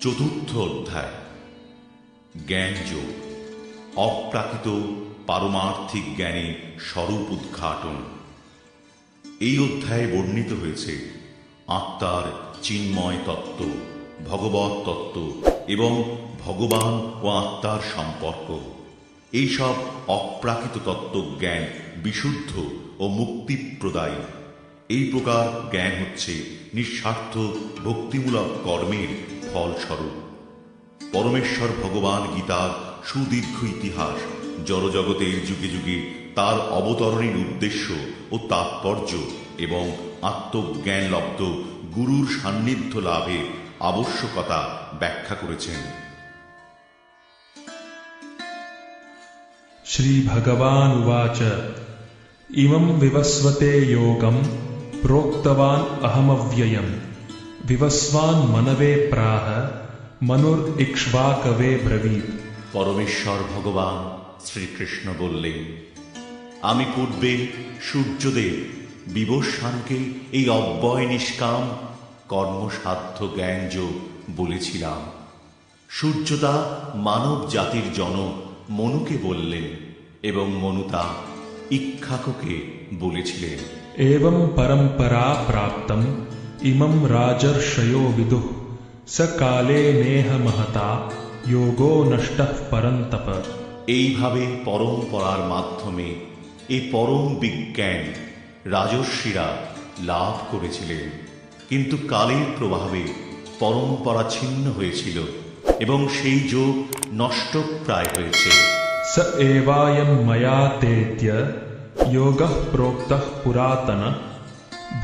চতুর্থ অধ্যায়। জ্ঞানযোগ। অপ্রাকৃত পারমার্থিক জ্ঞানে স্বরূপ উদ্ঘাটন। এই অধ্যায়ে বর্ণিত হয়েছে আত্মার চিন্ময় তত্ত্ব ভগবত তত্ত্ব এবং ভগবান ও আত্মার সম্পর্ক। এইসব অপ্রাকৃত তত্ত্ব জ্ঞান বিশুদ্ধ ও মুক্তিপ্রদায়ী। এই প্রকার জ্ঞান হচ্ছে নিঃস্বার্থ, ভক্তিমূলক কর্মের ফলস্বরূপ পরমেশ্বর ভগবান গীতার সুদীর্ঘ ইতিহাস জড়জগতের যুগে যুগে তার অবতরণের উদ্দেশ্য ও তাৎপর্য এবং আত্মজ্ঞান লব্ধ গুরুর সান্নিধ্য লাভের আবশ্যকতা ব্যাখ্যা করেছেন श्रीभगवानुवाच इमं विवस्वते योगं प्रोक्तवान् अहमव्ययम् বিবস্বান মনবে প্রাহ মনুর ইক্ষ্বাকবে ব্রবীত পরমেশ্বর ভগবান শ্রীকৃষ্ণ বললেন আমি পূর্বে সূর্যদেব বিবস্বানকে এই অব্যয় নিষ্কাম কর্মসাধ্য জ্ঞানযোগ বলেছিলাম। সূর্যদা মানব জাতির জনক মনুকে বললেন এবং মনুতা ইক্ষাককে বলেছিলেন। এবং পরম্পরা প্রাপ্তম इमं राजर्षयो विदुः स काले नेह महता योगो नष्टः परन्तप এইভাবে পরম্পরার মাধ্যমে এই পরম বিজ্ঞান রাজস্বীরা লাভ করেছিলেন কিন্তু কালের প্রভাবে পরম্পরা ছিন্ন হয়েছিল এবং সেই যোগ নষ্টপ্রায় হয়েছে स एवायं मया तेद्य योगः प्रोक्तः पुरातन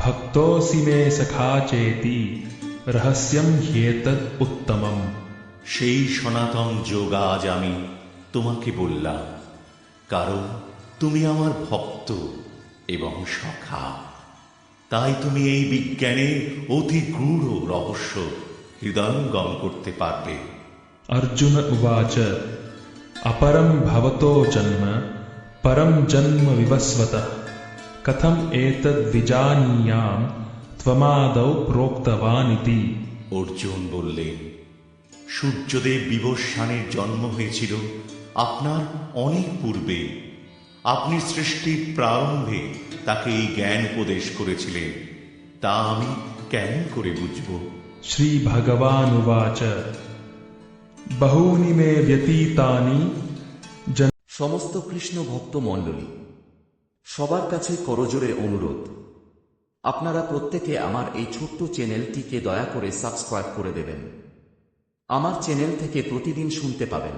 भक्तोऽसि मे सखा चेति रहस्यं ह्येतद् उत्तमम् সেই সনাতন যোগ আজ আমি তোমাকে বললাম কারণ তুমি আমার ভক্ত এবং সখা তাই তুমি এই বিজ্ঞানের অতি গূঢ় রহস্য হৃদয়ঙ্গম করতে পারবে अर्जुन उवाच अपरं भवतो जन्म परं जन्म विवस्वतः कथम् एतद्विजानीयां त्वमादौ प्रोक्तवानिति অর্জুন বললেন সূর্যদেব বিবস্বানের জন্ম হয়েছিল আপনার অনেক পূর্বে আপনি সৃষ্টির প্রারম্ভে তাকে এই জ্ঞান উপদেশ করেছিলেন তা আমি কেমন করে বুঝব श्रीभगवानुवाच बहूनि मे व्यतीतानि जन সমস্ত কৃষ্ণ ভক্ত মণ্ডলী সবার কাছে করজোরে অনুরোধ। আপনারা প্রত্যেকে আমার এই ছোট্ট চ্যানেলটিকে দয়া করে সাবস্ক্রাইব করে দেবেন। আমার চ্যানেল থেকে প্রতিদিন শুনতে পাবেন।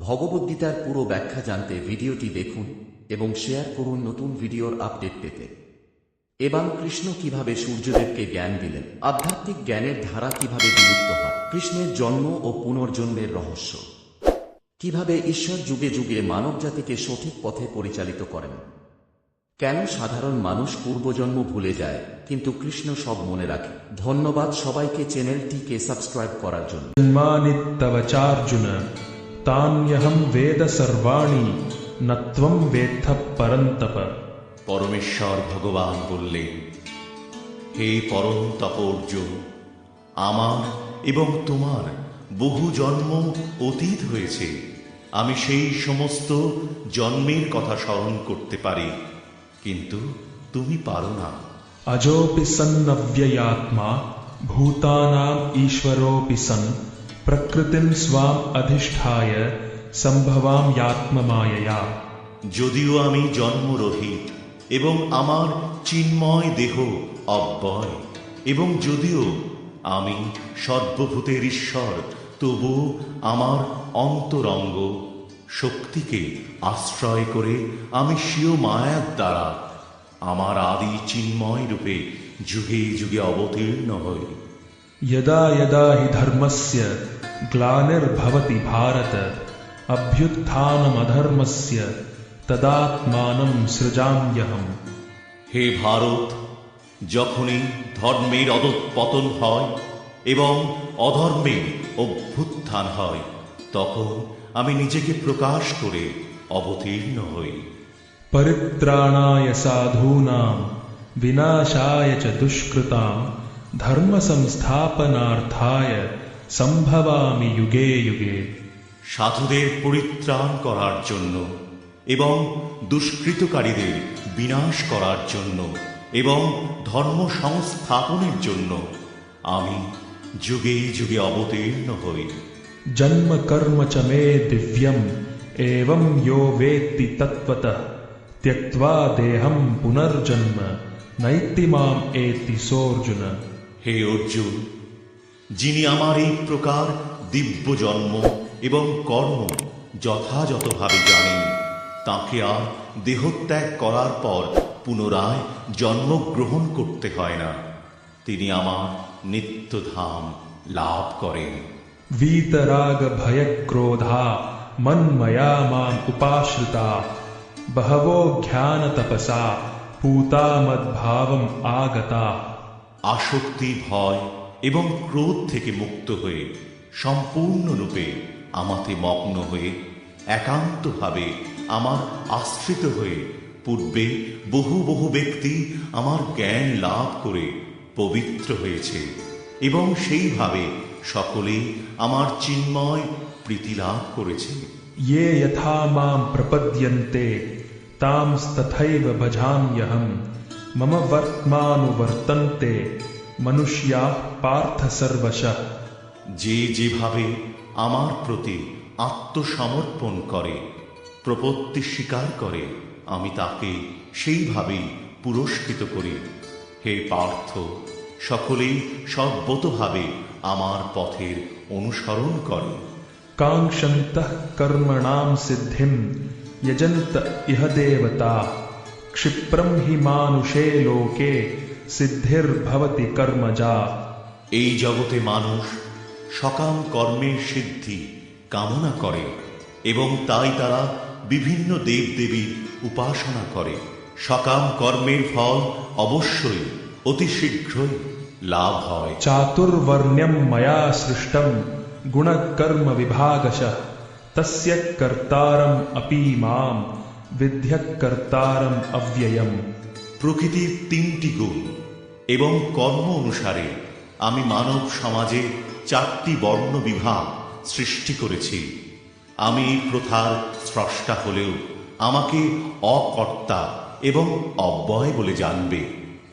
ভগবদ্গীতার পুরো ব্যাখ্যা জানতে ভিডিওটি দেখুন এবং শেয়ার করুন নতুন ভিডিওর আপডেট পেতে। এবং কৃষ্ণ কীভাবে সূর্যদেবকে জ্ঞান দিলেন, আধ্যাত্মিক জ্ঞানের ধারা কীভাবে বিলুপ্ত হয়, কৃষ্ণের জন্ম ও পুনর্জন্মের রহস্য। কীভাবে ঈশ্বর যুগে যুগে মানব জাতিকে সঠিক পথে পরিচালিত করেন? কেন সাধারণ মানুষ পূর্বজন্ম ভুলে যায় কিন্তু কৃষ্ণ সব মনে রাখে? ধন্যবাদ সবাইকে চ্যানেলটিকে সাবস্ক্রাইব করার জন্য। তান্যহম বেদ সর্বাণী নত্বম বেথ পরন্তপ। পরমেশ্বর ভগবান বললেন হে পরম অর্জুন আমার এবং তোমার বহু জন্ম অতীত হয়েছে। আমি সেই সমস্ত জন্মের কথা স্মরণ করতে পারি কিন্তু তুমি পারো না। অজোপি সন্নব্যয়াত্মা ভূতানাম ঈশ্বরোপি সন প্রকৃতিম স্বাম অধিষ্ঠায় সম্ভবাম ইয়াত্মমায়া যদিও আমি জন্মরহিত এবং আমার চিন্ময় দেহ অব্যয় এবং যদিও আমি সর্বভূতের ঈশ্বর তবু আমার অন্তরঙ্গ শক্তিকে আশ্রয় করে আমি স্বীয় মায়ার দ্বারা আমার আদি চিন্ময় রূপে যুগে যুগে অবতীর্ণ হই यदा यदा हि धर्मस्य ग्लानिर्भवति भारत अभ्युत्थानमधर्मस्य तदात्मानं सृजाम्यहम् হে ভারত যখনই ধর্মের অধঃপতন হয় এবং অধর্মে অভ্যুত্থান হয় তখন আমি নিজেকে প্রকাশ করে অবতীর্ণ হই। পরিত্রাণায় সাধূনাম বিনাশায় চ দুষ্কৃতাম ধর্ম সংস্থাপনার্থায় সম্ভবামি যুগে যুগে। সাধুদের পরিত্রাণ করার জন্য এবং দুষ্কৃতকারীদের বিনাশ করার জন্য এবং ধর্ম সংস্থাপনের জন্য আমি যুগে যুগে অবতীর্ণ হই। জন্ম কর্ম চ মে দিব্যম এবং ইয়ো বেত্তি তৎপত ত্যক্তা দেহম পুনর্জন্ম নৈতি মাম এতি সোর্জুন। হে অর্জুন যিনি আমার এই প্রকার দিব্য জন্ম এবং কর্ম যথাযথভাবে জানেন তাকে আর দেহত্যাগ করার পর পুনরায় জন্মগ্রহণ করতে হয় না। তিনি আমার নিত্যধাম লাভ করেন वीतरागभयक्रोधा मन्मया माम् उपाश्रिता बहवो ज्ञानतपसा पूता मद्भावम् आगता আসক্তি ভয় এবং ক্রোধ থেকে মুক্ত হয়ে সম্পূর্ণরূপে আমাতে মগ্ন হয়ে একান্তভাবে আমার আশ্রিত হয়ে পূর্বে বহু বহু ব্যক্তি আমার জ্ঞান লাভ করে পবিত্র হয়েছে এবং সেইভাবে সকলে আমার চিন্ময় প্রীতি লাভ করেছে। ইয়ে যথা মাম প্রপদ্যন্তে তাম তথৈব ভজাম্যহম মম বর্তমানুবর্তন্তে মনুষ্যা পার্থ সর্বশ। যে যেভাবে আমার প্রতি আত্মসমর্পণ করে প্রপত্তি স্বীকার করে আমি তাকে সেইভাবেই পুরস্কৃত করি। হে পার্থ সকলেই সব্বতভাবে আমার পথের অনুসরণ করে। কাঙ্ক্ষন্ত কর্মণাম সিদ্ধি যজন্ত ইহ দেবতা ক্ষিপ্রম হি মানুষে লোকে সিদ্ধির্ভবতি কর্মজা। এই জগতে মানুষ সকাম কর্মের সিদ্ধি কামনা করে এবং তাই তারা বিভিন্ন দেবদেবীর উপাসনা করে। সকাম কর্মের ফল অবশ্যই অতি শীঘ্রই লাভ হয়। চাতুর্বর্ণ্যম ময়া সৃষ্টম গুণকর্ম বিভাগশ তস্য কর্তারম অপি মাম বিধ্যকর্তারম অব্যয়ম। প্রকৃতির তিনটি গুণ এবং কর্ম অনুসারে আমি মানব সমাজে চারটি বর্ণ বিভাগ সৃষ্টি করেছি। আমি প্রথার স্রষ্টা হলেও আমাকে অকর্তা এবং অব্যয় বলে জানবে।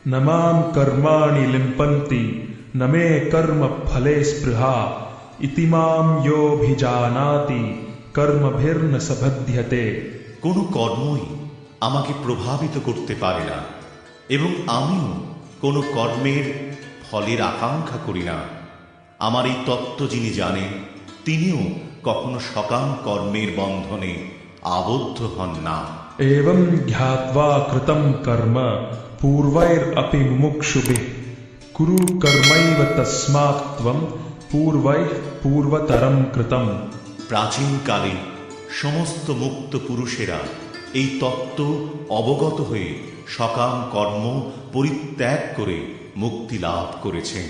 নমাম কর্মাণি লিম্পন্তি নমে কর্ম ফলে স্পৃহা ইতিমাম কর্ম ভীর্ণ সভ্যতে কোনো কর্মই আমাকে প্রভাবিত করতে পারে না এবং আমিও কোনো কর্মের ফলের আকাঙ্ক্ষা করি না। আমার এই তত্ত্ব যিনি জানেন তিনিও কখনো সকাম কর্মের বন্ধনে আবদ্ধ হন না। एवम् ध्यात्वा कृतम् कर्म पूर्वैरपि मुमुक्षुभिः कुरु कर्मैव तस्मात् त्वम् पूर्वैः पूर्वतरम् कृतम् প্রাচীনকালে সমস্ত মুক্ত পুরুষেরা এই তত্ত্ব অবগত হয়ে সকাম কর্ম পরিত্যাগ করে মুক্তি লাভ করেছেন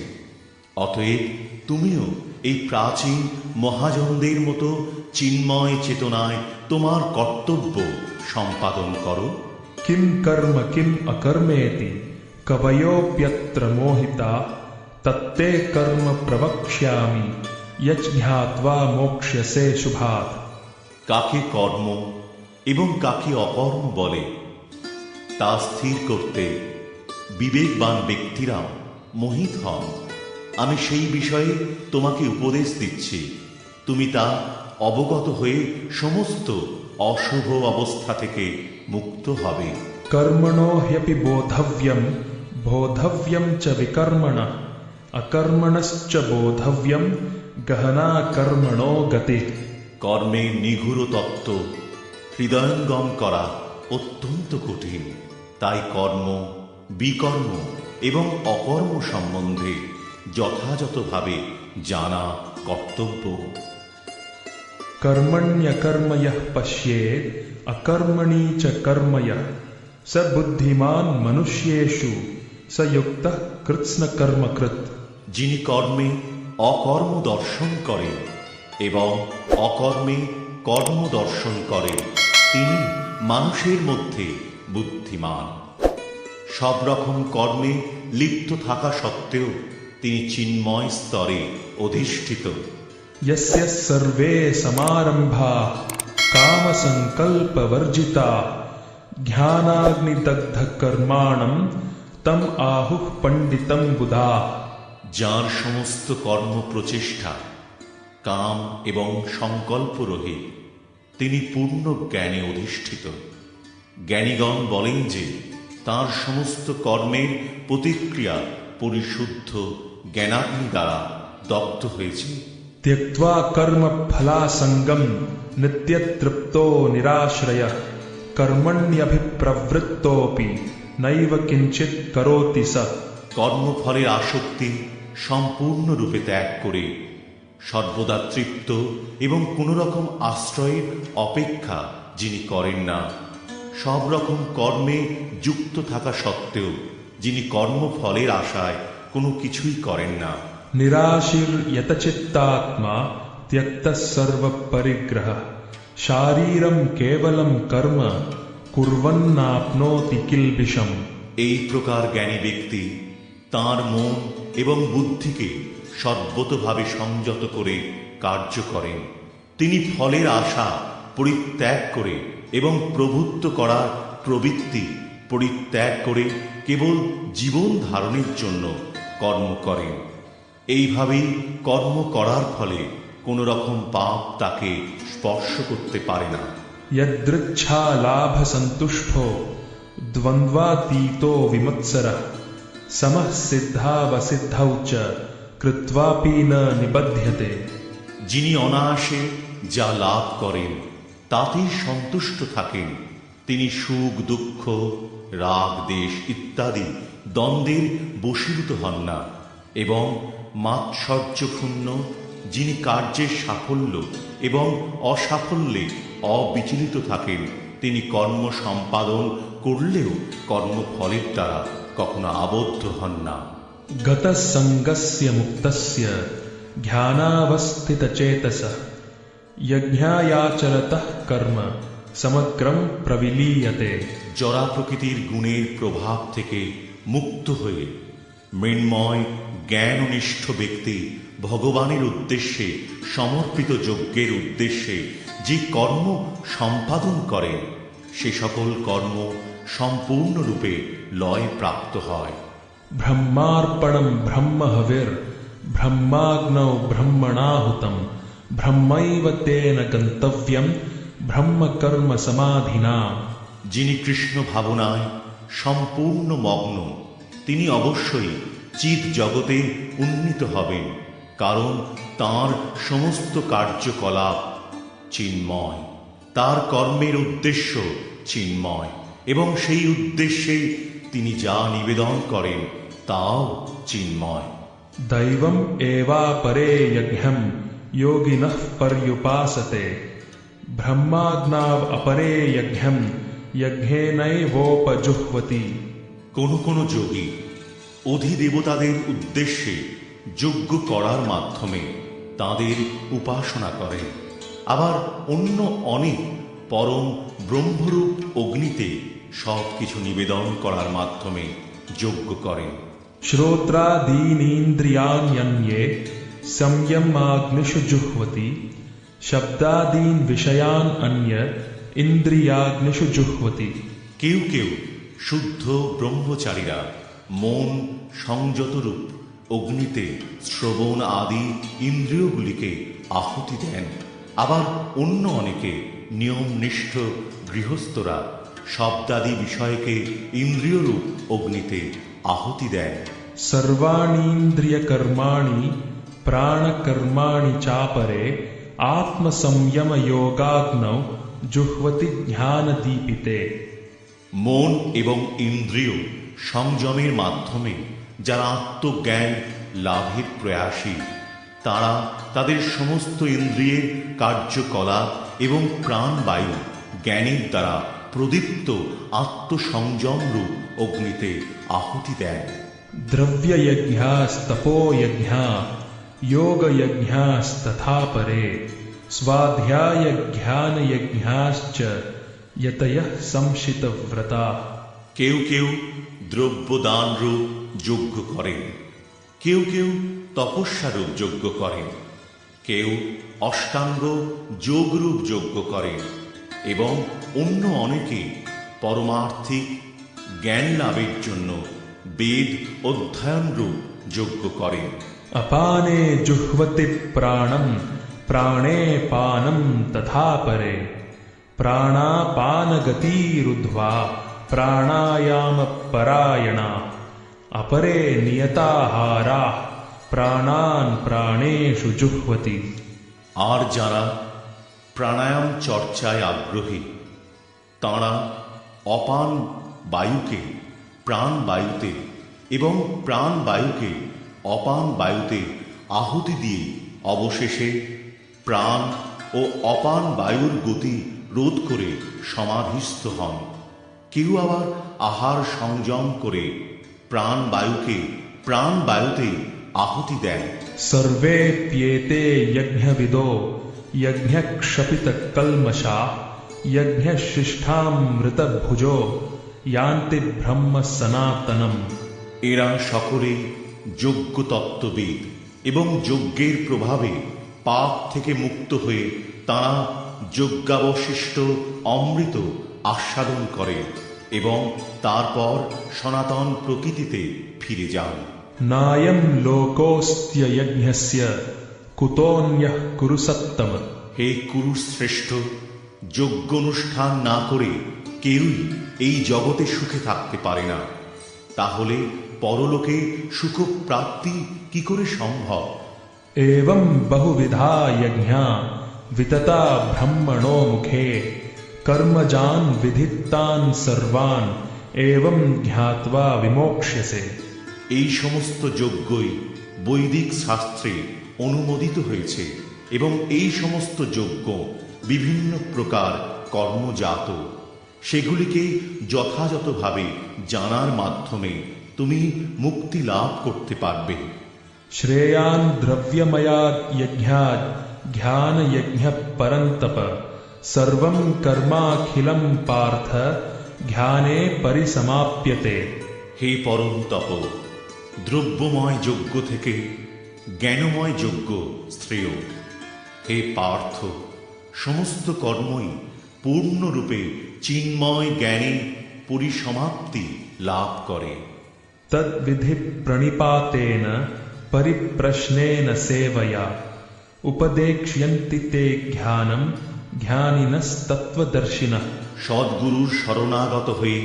অতএব তুমিও এই প্রাচীন মহাজনদের মতো চিন্ময় চেতনায় তোমার কর্তব্য সম্পাদন করো। কিম কর্ম কিম অকর্মেতি কবয়োপ্যত্র মোহিতা তত্তে কর্ম প্রবক্ষ্যামি ইয়জ্ঞাত্বা মোক্ষ্যসে শুভাত কাকে কর্ম এবং কাকে অকর্ম বলে? তা স্থির করতে বিবেকবান ব্যক্তিরা মোহিত হন। আমি সেই বিষয়ে তোমাকে উপদেশ দিচ্ছি। তুমি তা অবগত হয়ে সমস্ত অশুভ অবস্থা থেকে মুক্ত হবে। কর্মণো হ্যপি বোধব্যম বোধব্যম চ বিকর্মণ অকর্মণশ্চ বোধব্যম গহনা কর্মণো গতি কর্মে নিঘুর তত্ত্ব হৃদয়ঙ্গম করা অত্যন্ত কঠিন। তাই কর্ম বিকর্ম এবং অকর্ম সম্বন্ধে যথাযথভাবে জানা কর্তব্য। कर्मण्यकर्म यः पश्येत् अकर्मणि च कर्म यः स बुद्धिमान् मनुष्येषु स युक्तः कृत्स्नकर्मकृत् যিনি কর্মে অকর্ম দর্শন করেন এবং অকর্মে কর্ম দর্শন করেন তিনি মানুষের মধ্যে বুদ্ধিমান সব রকম কর্মে লিপ্ত থাকা সত্ত্বেও তিনি চিন্ময় স্তরে অধিষ্ঠিত यस्य सर्वे समारम्भा कामसङ्कल्पवर्जिता ज्ञानाग्निदग्धकर्माणम् तम् आहुः पण्डितं बुधा যার সমস্ত কর্ম প্রচেষ্টা কাম এবং সংকল্প রহিত তিনি পূর্ণ জ্ঞানে অধিষ্ঠিত জ্ঞানীগণ বলেন যে তার সমস্ত কর্মের প্রতিক্রিয়া পরিশুদ্ধ জ্ঞানাগ্নি দ্বারা দগ্ধ হয়েছে त्यक्त्वा कर्मफलासङ्गम् नित्यतृप्तो निराश्रयः कर्मण्यभिप्रवृत्तोऽपि नैव किञ्चित् करोति स কর্মফলের আসক্তি সম্পূর্ণরূপে ত্যাগ করে সর্বদা তৃপ্ত এবং কোনো রকম আশ্রয়ের অপেক্ষা যিনি করেন না সব রকম কর্মে যুক্ত থাকা সত্ত্বেও যিনি কর্মফলের আশায় কোনো কিছুই করেন না निराशिर्यतचित्तात्मा त्यक्तः सर्वपरिग्रहः शारीरं केवलं कर्म कुर्वन्नाप्नोति किल्बिषम् এই প্রকার জ্ঞানী ব্যক্তি তার মন এবং বুদ্ধিকে সর্বতভাবে সংযত করে কার্য করেন তিনি ফলের আশা পরিত্যাগ করে এবং প্রভুত্ব করার প্রবৃত্তি পরিত্যাগ করে কেবল জীবন ধারণের জন্য কর্ম করেন এইভাবেই কর্ম করার ফলে কোনো রকম পাপ তাকে স্পর্শ করতে পারে না यदृच्छालाभसन्तुष्टो द्वन्द्वातीतो विमत्सरः समः सिद्धावसिद्धौ च कृत्वापि न निबध्यते যিনি অনায়াসে যা লাভ করেন তাতেই সন্তুষ্ট থাকেন তিনি সুখ দুঃখ রাগ দেশ ইত্যাদি দ্বন্দ্বের বশীভূত হন না এবং মাৎসর্যক্ষুণ্ণ যিনি কার্যের সাফল্য এবং অসাফল্যে অবিচলিত থাকেন তিনি কর্ম সম্পাদন করলেও কর্মফলের দ্বারা কখনো আবদ্ধ হন না। গতসঙ্গস্য মুক্তস্য ধ্যানাবস্থিতচেতসঃ যজ্ঞায়াচরতঃ কর্ম সমগ্রম প্রবিলীয়তে। জরা প্রকৃতির গুণের প্রভাব থেকে মুক্ত হয়ে মৃন্ময় জ্ঞান অনিষ্ঠ ব্যক্তি ভগবানের উদ্দেশ্যে সমর্পিত যজ্ঞের উদ্দেশ্যে যে কর্ম সম্পাদন করে সে সকল কর্ম সম্পূর্ণরূপে লয় প্রাপ্ত হয়। ব্রহ্মার্পণম ব্রহ্ম হবের ব্রহ্মাগ্ন ব্রহ্মণাহুতম ব্রহ্মৈব তেন গন্তব্যম ব্রহ্মকর্ম সমাধিনা যিনি কৃষ্ণ ভাবনায় সম্পূর্ণ মগ্ন তিনি অবশ্যই চিত জগতে উন্নীত হবেন, কারণ তার সমস্ত কার্যকলাপ চিন্ময়। তার কর্মের উদ্দেশ্য চিন্ময়, এবং সেই উদ্দেশ্যে তিনি যা নিবেদন করেন তাও চিন্ময়। দৈবম এবা পরে যজ্ঞম, যোগিন পর্যুপাসতে। ব্রহ্মাগ্নাব অপরে যজ্ঞম যজ্ঞেনৈভোপজুহ্বতি কোনো কোনো যোগী অধিদেবতাদের উদ্দেশ্যে যজ্ঞ করার মাধ্যমে তাদের উপাসনা করে। আবার অন্য অনেক পরম ব্রহ্মরূপ অগ্নিতে সব কিছু নিবেদন করার মাধ্যমে যজ্ঞ করেন। শ্রোত্রাদীনীন্দ্রিয়াণ্যন্যে সংযমাগ্নিষু জুহ্বতি শব্দাদীন বিষয়ান অন্য ইন্দ্রিয়াগ্নিষু জুহ্বতি। কেউ কেউ শুদ্ধ ব্রহ্মচারীরা মন সংযতরূপ অগ্নিতে শ্রবণ আদি ইন্দ্রিয়গুলিকে আহুতি দেন। আবার অন্য অনেকে নিয়মনিষ্ঠ গৃহস্থরা শব্দাদি বিষয়কে ইন্দ্রিয়রূপ অগ্নিতে আহুতি দেন। সর্বাণীন্দ্রিয়কর্মাণি প্রাণকর্মাণি চাপরে আত্মসংযমযোগাগ্নৌ জুহ্বতি জ্ঞানদীপিতে। মন এবং ইন্দ্রিয় সংযমের মাধ্যমে যারা আত্মজ্ঞান লাভের প্রয়াসী, তারা তাদের সমস্ত ইন্দ্রিয়ের কার্যকলাপ এবং প্রাণবায়ু জ্ঞানের দ্বারা প্রদীপ্ত আত্মসংযমরূপ অগ্নিতে আহুতি দেন। দ্রব্যয়জ্ঞাস্তপোয়জ্ঞ যোগযজ্ঞাস্তথা পরে স্বাধ্যায় জ্ঞানয়জ্ঞাশ্চ यतयः संशितव्रताः কেউ কেউ দ্রব্যদান রূপ যজ্ঞ করেন কেউ কেউ তপস্যারূপ যজ্ঞ করেন কেউ অষ্টাঙ্গ যোগরূপ যজ্ঞ করেন এবং অন্য অনেকে পরমার্থিক জ্ঞান লাভের জন্য বেদ অধ্যয়নরূপ যজ্ঞ করেন अपाने जुह्वति प्राणं प्राणे पानं तथा परे प्राणापानगतिरुद्ध्वा प्राणायामपरायणा अपरे नियताहारा प्राणान् प्राणेषु जुह्वति আর যারা প্রাণায়াম চর্চায় আগ্রহী তাঁরা অপান বায়ুকে প্রাণ বায়ুতে এবং প্রাণ বায়ুকে অপান বায়ুতে আহুতি দিয়ে অবশেষে প্রাণ ও অপান বায়ুর গতি রোধ করে সমাধিস্থ হন। কেউ আবার আহার সংযম করে প্রাণ বায়ুকে প্রাণ বায়ুতে আহুতি দেন। সর্বে পিয়েতে যজ্ঞবিদো যজ্ঞক্ষপিত কলমশা যজ্ঞশিষ্ঠামৃতভুজ ইয়ান্তি ব্রহ্ম সনাতনম। এরা সকলে যোগ্য তত্ত্ববিদ এবং যজ্ঞের প্রভাবে পাপ থেকে মুক্ত হয়ে তাঁরা যজ্ঞাবশিষ্ট অমৃত আস্বাদন করে এবং তারপর সনাতন প্রকৃতিতে ফিরে যান। নায়ম লোকস্ত্যজ্ঞস্য কুতন্যহ কুরুসত্তম। হে কুরুশ্রেষ্ঠ যোগ্য অনুষ্ঠান না করে কেউই এই জগতে সুখে থাকতে পারে না। তাহলে পরলোকে সুখ প্রাপ্তি কি করে সম্ভব? এবং বহুবিধা যজ্ঞা वितता ब्रह्मणो मुखे कर्मजान् विधित्तान् सर्वान् एवं ज्ञात्वा विमोक्ष्यसे এই সমস্ত যজ্ঞই বৈদিক শাস্ত্রে অনুমোদিত হয়েছে এবং এই সমস্ত যজ্ঞ বিভিন্ন প্রকার কর্মজাত সেগুলিকে যথাযথভাবে জানার মাধ্যমে তুমি মুক্তি লাভ করতে পারবে श्रेयान् द्रव्यमयाद् यज्ञाद् ज्ञानयज्ञः परन्तप सर्वं कर्माखिलं पार्थ ज्ञाने परिसमाप्यते হে পরম তপ দ্রব্যময় যজ্ঞ থেকে জ্ঞানময় যজ্ঞ শ্রেয় হে পার্থ সমস্ত কর্মই পূর্ণরূপে চিন্ময় জ্ঞানে পরিসমাপ্তি লাভ করে तद्विधिप्रणिपातेन परिप्रश्नेन सेवया उपदेक्ष्यन्ति ते ज्ञानं ज्ञानिनस्तत्त्वदर्शिनः সদ্গুরুর শরণাগত হয়ে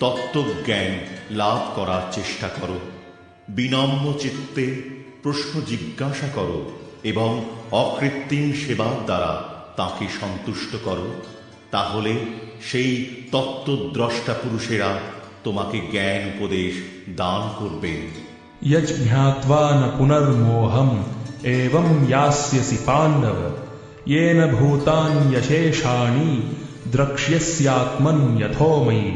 তত্ত্বজ্ঞান লাভ করার চেষ্টা করো বিনম্র চিত্তে প্রশ্ন জিজ্ঞাসা করো এবং অকৃত্রিম সেবার দ্বারা তাকে সন্তুষ্ট করো তাহলে সেই তত্ত্বদ্রষ্টা পুরুষেরা তোমাকে জ্ঞান উপদেশ দান করবেন यज्ञात्वा न पुनर्मोहम् एवं यास्यसि पाण्डव येन भूतान्यशेषाणि द्रक्ष्यस्यात्मन्यथोमयि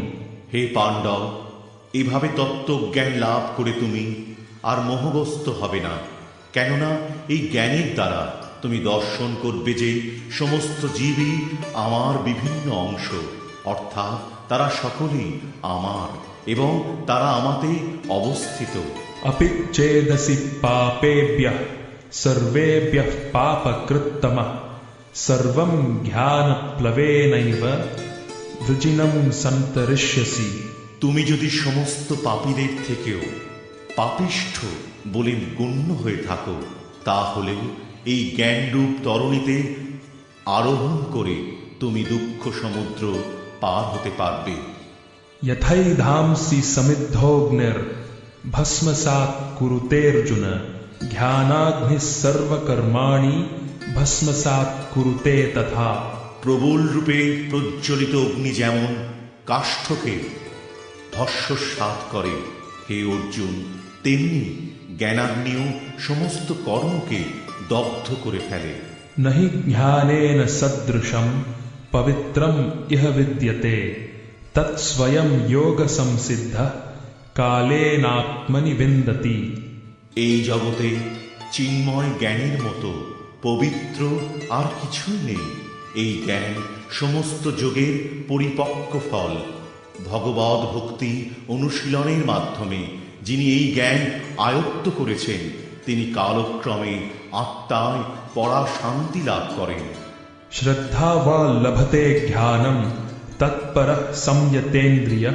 হে পাণ্ডব এভাবে তত্ত্বজ্ঞান লাভ করে তুমি আর মোহগ্রস্ত হবে না কেননা এই জ্ঞানের দ্বারা তুমি দর্শন করবে যে সমস্ত জীবই আমার বিভিন্ন অংশ অর্থাৎ তারা সকলেই আমার এবং তারা আমাতে অবস্থিত अपि चेदसि पापेभ्यः सर्वेभ्यः पापकृत्तमः सर्वं ज्ञानप्लवेनैव वृजिनं सन्तरिष्यसि তুমি যদি সমস্ত পাপীদের থেকেও পাপিষ্ঠ বলে গণ্য হয়ে থাকো তাহলেও এই জ্ঞানরূপ তরণীতে আরোহণ করে তুমি দুঃখ সমুদ্র পার হতে পারবে यथैधांसि समिद्धोऽग्निर्भस्मसात् कुरुतेऽर्जुन ध्यानाग्निः ধ্যানাগ্নিসর্বকর্মাণি ভস্মসাত কুরুতে তথা প্রবল রূপে প্রজ্বলিত অগ্নি যেমন কাষ্ঠকে ধস্যসাত করে হে অর্জুন তেমনি জ্ঞানাগ্নিও সমস্ত কর্মকে দগ্ধ করে ফেলে। নহি জ্ঞানেন সদৃশম পবিত্রম ইহ বিদ্যতে। তৎস্বয়ং যোগ সংসিদ্ধ কালেনাত্মনি বিন্দতি এই জগতে চিন্ময় জ্ঞানের মতো পবিত্র আর কিছুই নেই। এই জ্ঞান সমস্ত যোগের পরিপক্ক ফল। ভগবত ভক্তি অনুশীলনের মাধ্যমে যিনি এই জ্ঞান আয়ত্ত করেছেন, তিনি কালক্রমে আত্মায় পরা শান্তি লাভ করেন। শ্রদ্ধা বা লভতে জ্ঞানম তৎপর সংযতেন্দ্রিয়।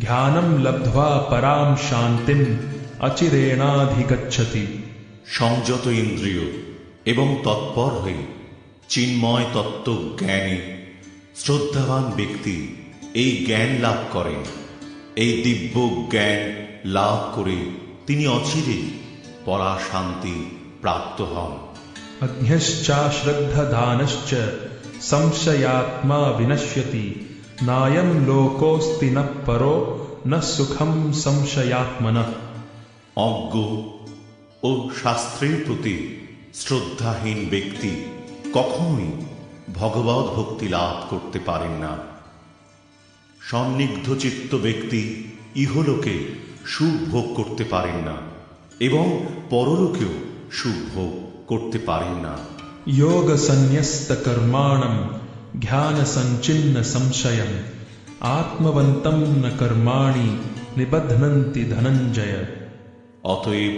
জ্ঞানম লব্ধ্বা পরাম শান্তিম। অচিরেণাধিগচ্ছতি। সংযত ইন্দ্রিয় এবং তৎপর হয়ে চিন্ময় তত্ত্ব জ্ঞানে শ্রদ্ধাবান ব্যক্তি এই জ্ঞান লাভ করেন। এই দিব্য জ্ঞান লাভ করে তিনি অচিরে পরা শান্তি প্রাপ্ত হন। অগ্নিশ্চা সংশয়াত্মা বিনশ্যতি। নায়ম লোকোস্তি ন পরো ন সুখম অজ্ঞ ও শাস্ত্রের প্রতি শ্রদ্ধাহীন ব্যক্তি কখনোই ভগবত ভক্তি লাভ করতে পারেন না। সন্নিগ্ধচিত্ত ব্যক্তি ইহলোকে সুখভোগ করতে পারেন না এবং পরলোকেও সুখভোগ করতে পারেন না। যোগ সন্ন্যস্ত কর্মাণম ধ্যান সঞ্চিন্ন সংশয়ম আত্মবন্তম ন কর্মাণি নিবধ্নন্তি ধনঞ্জয়। অতএব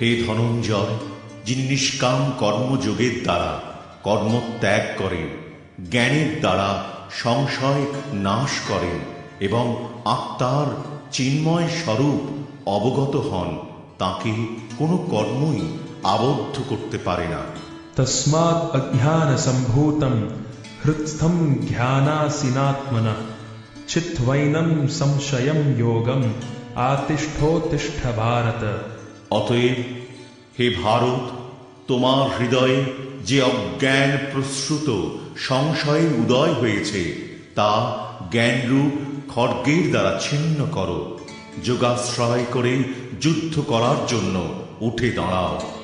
হে ধনঞ্জয়, যিনি নিষ্কাম কর্মযোগের দ্বারা কর্ম ত্যাগ করেন, জ্ঞানের দ্বারা সংশয় নাশ করেন এবং আত্মার চিন্ময় স্বরূপ অবগত হন, তাকে কোনো কর্মই আবদ্ধ করতে পারে না। তসমাত অজ্ঞান সম্ভূতম হৃৎস্থম জ্ঞানাসীনাত্মনা চিত্বৈনম সংশয়ম যোগম। আতিষ্ঠোতিষ্ঠ ভারত। অতএব হে ভারত, তোমার হৃদয়ে যে অজ্ঞান প্রসূত সংশয়ের উদয় হয়েছে, তা জ্ঞানরূপ খড়্গের দ্বারা ছিন্ন করো। যোগাশ্রয় করে যুদ্ধ করার জন্য উঠে দাঁড়াও।